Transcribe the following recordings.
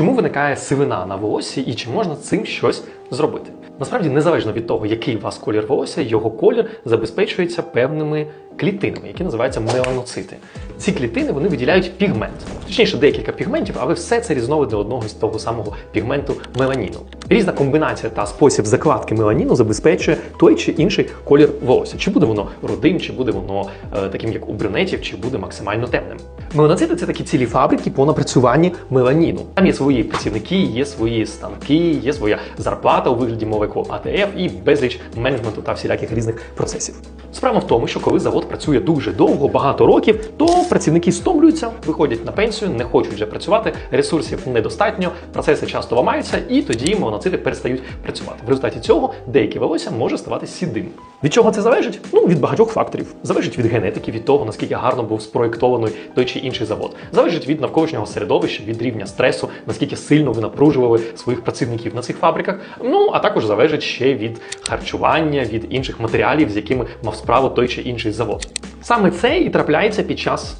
Чому виникає сивина на волосі і чи можна цим щось зробити? Насправді, незалежно від того, який у вас колір волосся, його колір забезпечується певними клітинами, які називаються меланоцити. Ці клітини вони виділяють пігмент, точніше, декілька пігментів, але все це різновиди одного з того самого пігменту меланіну. Різна комбінація та спосіб закладки меланіну забезпечує той чи інший колір волосся. Чи буде воно рудим, чи буде воно е, таким, як у брюнетів, чи буде максимально темним. Меланоцити це такі цілі фабрики по напрацюванні меланіну. Там є свої працівники, є свої станки, є своя зарплата у вигляді молекул АТФ і безліч менеджменту та всіляких різних процесів. Справа в тому, що коли завод працює дуже довго, багато років, то працівники стомлюються, виходять на пенсію, не хочуть вже працювати, ресурсів недостатньо, процеси часто ламаються, і тоді моноцити перестають працювати. В результаті цього деяке волосся може ставати сідим. Від чого це залежить? Ну від багатьох факторів. Залежить від генетики, від того наскільки гарно був спроєктований той чи інший завод. Залежить від навколишнього середовища, від рівня стресу, наскільки сильно ви напружували своїх працівників на цих фабриках. Ну а також залежить ще від харчування, від інших матеріалів, з якими мав справу той чи інший завод. Саме це і трапляється під час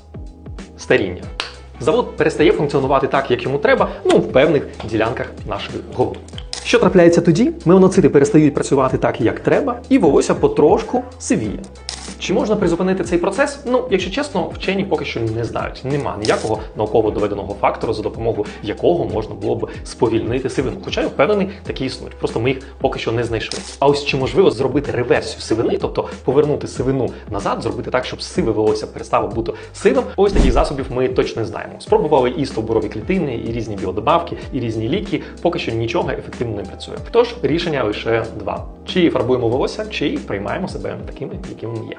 старіння. Завод перестає функціонувати так, як йому треба, ну в певних ділянках нашої голови. Що трапляється тоді? Меоноцити перестають працювати так, як треба, і волосся потрошку сивіє. Чи можна призупинити цей процес? Ну, якщо чесно, вчені поки що не знають. Нема ніякого науково доведеного фактору, за допомогою якого можна було б сповільнити сивину. Хоча я впевнений, такі існують. Просто ми їх поки що не знайшли. А ось чи можливо зробити реверсію сивини, тобто повернути сивину назад, зробити так, щоб сиве волосся перестало бути сивим. Ось таких засобів ми точно не знаємо. Спробували і стовбурові клітини, і різні біодобавки, і різні ліки. Поки що нічого ефективно не працює. Тож рішення лише два: чи фарбуємо волосся, чи приймаємо себе такими, якими є.